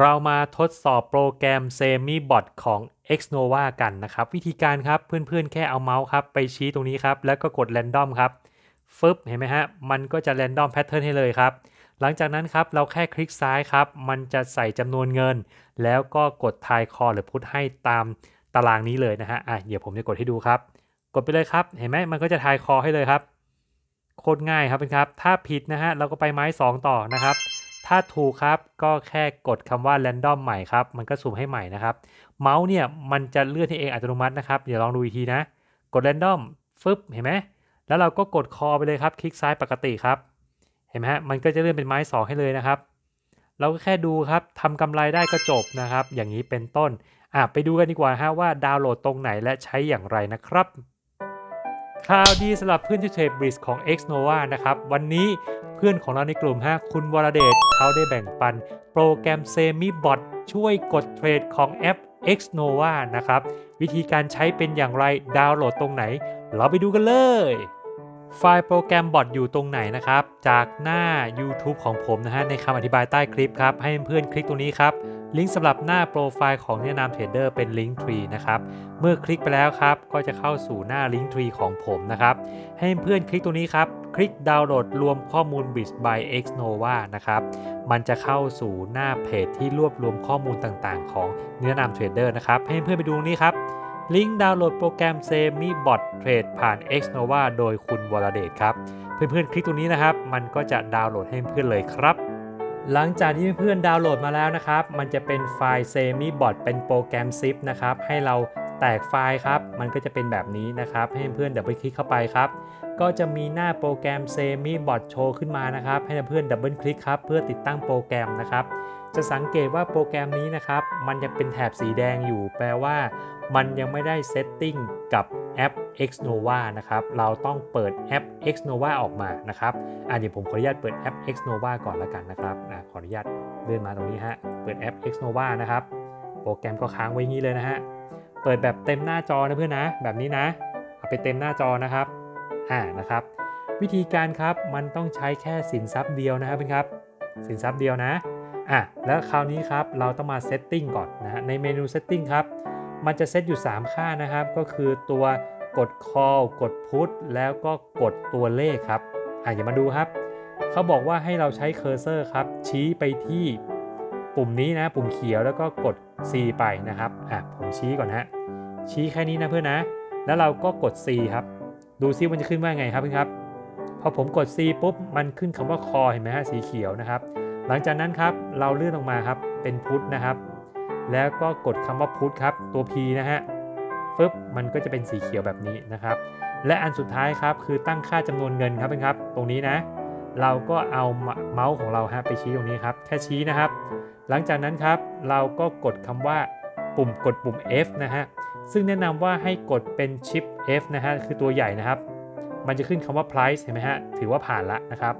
เรามาทดสอบโปรแกรม SemiBot ของ Xnova กันนะครับ วิธีการครับเพื่อนๆ แค่เอาเมาส์ครับไปชี้ตรงนี้ครับ แล้วก็กด Random ครับฟึบเห็นไหมฮะ มันก็จะ Random Pattern ให้เลยครับ หลังจากนั้นครับ เราแค่คลิกซ้ายครับ มันจะใส่จำนวนเงิน แล้วก็กดทายคอหรือพุทให้ตามตารางนี้เลยนะฮะอะเดี๋ยวผมจะกดให้ดูครับ กดไปเลยครับ เห็นไหมมันก็จะทายคอให้เลยครับโคตรง่ายครับเป็นครับ ถ้าผิดนะฮะเราก็ไปไม้ 2 ต่อนะครับ ถ้าถูกครับก็แค่กดคำว่า random ใหม่ครับ มันก็สุ่มให้ใหม่นะครับ เมาส์เนี่ยมันจะเลื่อนให้เองอัตโนมัตินะครับ เดี๋ยวลองดูอีกทีนะ กด random ฟึบเห็นไหมแล้วเราก็กดคอไปเลยครับ คลิกซ้ายปกติครับ เห็นไหมฮะ มันก็จะเลื่อนเป็นไม้2ให้เลยนะครับ เราก็แค่ดูครับทำกำไรได้ก็จบนะครับ อย่างนี้เป็นต้น อะไปดูกันดีกว่าฮะว่าดาวน์โหลดตรงไหนและใช้อย่างไรนะครับ ข่าวดีสำหรับเพื่อนที่เทรดบริสของ Xnova นะครับ วันนี้เพื่อนของเราในกลุ่มฮะคุณวรเดชเขาได้แบ่งปัน โปรแกรม SemiBot ช่วยกดเทรดของแอป Xnova นะครับ วิธีการใช้เป็นอย่างไรดาวน์โหลดตรงไหน เราไปดูกันเลย ไฟล์โปรแกรมบอทอยู่ตรงไหนนะครับ จากหน้า YouTube ของผมนะฮะในคำอธิบายใต้คลิปครับ ให้เพื่อนคลิกตรงนี้ครับ ลิงก์สำหรับหน้าโปรไฟล์ของแนะนำเทรดเดอร์เป็นลิงก์ทรีนะครับ เมื่อคลิกไปแล้วครับ ก็จะเข้าสู่หน้าลิงก์ทรีของผมนะครับ ให้เพื่อนคลิกตรงนี้ครับ คลิกดาวน์โหลดรวมข้อมูล b i t by Xnova นะครับ มันจะเข้าสู่หน้าเพจที่รวบรวมข้อมูลต่างๆ ของแนะนำเทรดเดอร์นะครับ ให้เพื่อนไปดูนี้ครับ ลิงก์ดาวน์โหลดโปรแกรม SemiBot Trade ผ่าน Xnova โดยคุณวรเดชครับ เพื่อนๆคลิกตรงนี้นะครับ มันก็จะดาวน์โหลดให้เพื่อนเลยครับ หลังจากที่เพื่อนๆดาวน์โหลดมาแล้วนะครับ มันจะเป็นไฟล์ SemiBot เป็นโปรแกรม zip นะครับ ให้เรา แตกไฟล์ครับ มันก็จะเป็นแบบนี้นะครับ ให้เพื่อนๆดับเบิลคลิกเข้าไปครับ ก็จะมีหน้าโปรแกรม SemiBot โชว์ขึ้นมานะครับ ให้เพื่อนดับเบิลคลิกครับ เพื่อติดตั้งโปรแกรมนะครับ จะสังเกตว่าโปรแกรมนี้นะครับ มันยังเป็นแถบสีแดงอยู่ แปลว่า มันยังไม่ได้เซตติ้งกับแอป Xnova นะครับ เราต้องเปิดแอป Xnova ออกมานะครับ อะเดี๋ยวผมขออนุญาตเปิดแอป Xnova ก่อนละกันนะครับอะขออนุญาตเลื่อนมาตรงนี้ฮะ เปิดแอป Xnova นะครับ โปรแกรมก็ค้างไว้งี้เลยนะฮะ เปิดแบบเต็มหน้าจอนะเพื่อนนะ แบบนี้นะเอาไปเต็มหน้าจอนะครับอ่านะครับ วิธีการครับมันต้องใช้แค่สินทรัพย์เดียวนะครับเพื่อนครับ สินทรัพย์เดียวนะอะแล้วคราวนี้ครับเราต้องมาเซตติ้งก่อนนะฮะในเมนูเซตติ้งครับมันจะเซตอยู่ 3 ค่านะครับ ก็คือตัวกด call กด put แล้วก็กดตัวเลขครับอะอย่ามาดูครับ เขาบอกว่าให้เราใช้เคอร์เซอร์ครับ ชี้ไปที่ปุ่มนี้นะ ปุ่มเขียวแล้วก็กด C ไปนะครับอะผมชี้ก่อนฮะชี้แค่นี้นะเพื่อนนะ แล้วเราก็กด C ครับ ดูซิมันจะขึ้นว่าไงครับเพื่อนครับ พอผมกด C ปุ๊บ มันขึ้นคำว่า call เห็นไหมฮะสีเขียวนะครับ หลังจากนั้นครับเราเลื่อนลงมาครับเป็นพุทธนะครับ แล้วก็กดคำว่าพุทธครับตัว P นะฮะฟึบมันก็จะเป็นสีเขียวแบบนี้นะครับ และอันสุดท้ายครับคือตั้งค่าจำนวนเงินครับเพื่อนครับ ตรงนี้นะ เราก็เอาเมาส์ของเราฮะไปชี้ตรงนี้ครับ แค่ชี้นะครับ หลังจากนั้นครับเราก็กดคำว่าปุ่มกดปุ่ม F นะฮะ ซึ่งแนะนำว่าให้กดเป็นชิป F นะฮะ คือตัวใหญ่นะครับ มันจะขึ้นคำว่า price เห็นไหมฮะ ถือว่าผ่านละนะครับ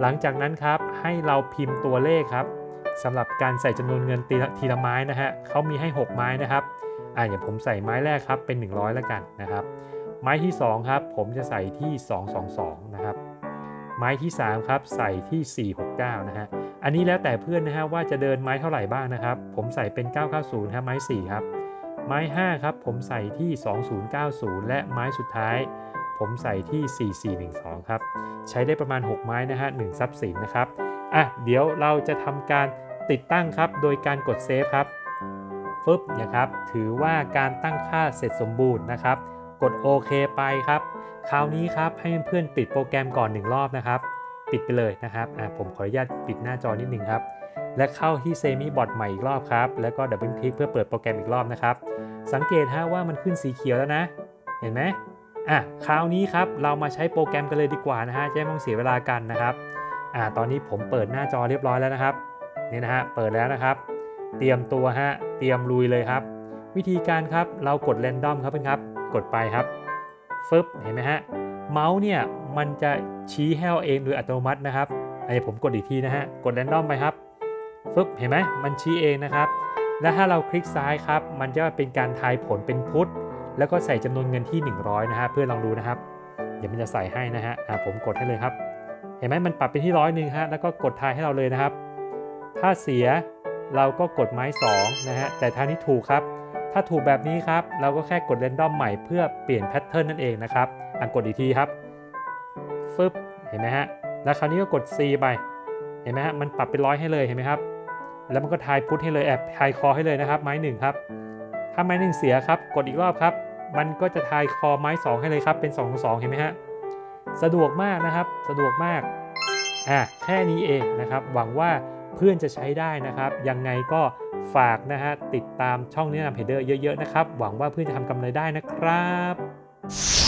หลังจากนั้นครับให้เราพิมพ์ตัวเลขครับสำหรับการใส่จำนวนเงินทีละทีละไม้นะฮะเขามีให้ 6 ไม้นะครับ อ่าอย่างผมใส่ไม้แรกครับเป็น 100 แล้วกันนะครับ ไม้ที่ 2 ครับ ผมจะใส่ที่ 222 นะครับ ไม้ที่ 3 ครับ ใส่ที่ 469 นะฮะ อันนี้แล้วแต่เพื่อนนะฮะว่าจะเดินไม้เท่าไหร่บ้างนะครับ ผมใส่เป็น 990ฮะไม้ 4 ครับ ไม้ 5 ครับ ผมใส่ที่ 2090 และไม้สุดท้าย ผมใส่ที่ 4412 ครับ ใช้ได้ประมาณ 6 ไม้นะฮะ1ทรัพย์สินนะครับ อะ เดี๋ยวเราจะทำการติดตั้งครับ โดยการกดเซฟครับฟึบนะครับ ถือว่าการตั้งค่าเสร็จสมบูรณ์นะครับ กดโอเคไปครับ คราวนี้ครับให้เพื่อนปิดโปรแกรมก่อน 1 รอบนะครับ ปิดไปเลยนะครับอะผมขออนุญาตปิดหน้าจอนิดนึงครับ และเข้าที่เซมิบอทใหม่อีกรอบครับ แล้วก็ดับเบิลคลิกเพื่อเปิดโปรแกรมอีกรอบนะครับ สังเกตฮะว่ามันขึ้นสีเขียวแล้วนะ เห็นไหมอะคราวนี้ครับเรามาใช้โปรแกรมกันเลยดีกว่านะฮะจะไม่ต้องเสียเวลากันนะครับอ่าตอนนี้ผมเปิดหน้าจอเรียบร้อยแล้วนะครับนี่นะฮะเปิดแล้วนะครับ เตรียมตัวฮะเตรียมลุยเลยครับ วิธีการครับเรากด Random ครับเพื่อนครับ ดไปครับฟึบเห็นไหมฮะเมาส์เนี่ยมันจะชี้ให้เราเองโดยอัตโนมัตินะครับอันนี้ผมกดอีกทีนะฮะกด Random ไปครับฟึบเห็นไหมมันชี้เองนะครับ และถ้าเราคลิกซ้ายครับ มันจะเป็นการทายผลเป็นพุทธแล้วก็ใส่จำนวนเงินที่ 100 นะฮะเพื่อลองดูนะครับ เดี๋ยวมันจะใส่ให้นะฮะอ่าผมกดให้เลยครับ เห็นไหมมันปรับเป็นที่ร้อยหนึ่งฮะแล้วก็กดทายให้เราเลยนะครับ ถ้าเสียเราก็กดไม้2นะฮะแต่ทางนี้ถูกครับ ถ้าถูกแบบนี้ครับ เราก็แค่กดเรนดอมใหม่เพื่อเปลี่ยนแพทเทิร์นนั่นเองนะครับอันกดอีกทีครับฟึบเห็นไหมฮะแล้วคราวนี้ก็กด C ไปเห็นไหมฮะมันปรับเป็นร้อยให้เลยเห็นไหมครับ แล้วมันก็ทายพุทให้เลยแอบทายคอให้เลยนะครับ ไม้หนึ่งครับ ถ้าไม้หนึ่งเสียครับ กดอีกรอบครับ มันก็จะทายคอไม้ 2 ให้เลยครับ เป็น2องสองเห็นไหมฮะสะดวกมากนะครับ สะดวกมากอะแค่นี้เองนะครับ หวังว่า เพื่อนจะใช้ได้นะครับ ยังไงก็ฝากนะฮะติดตามช่องแนะนำเพจเดอร์เยอะๆนะครับ หวังว่าเพื่อนจะทำกำไรได้นะครับ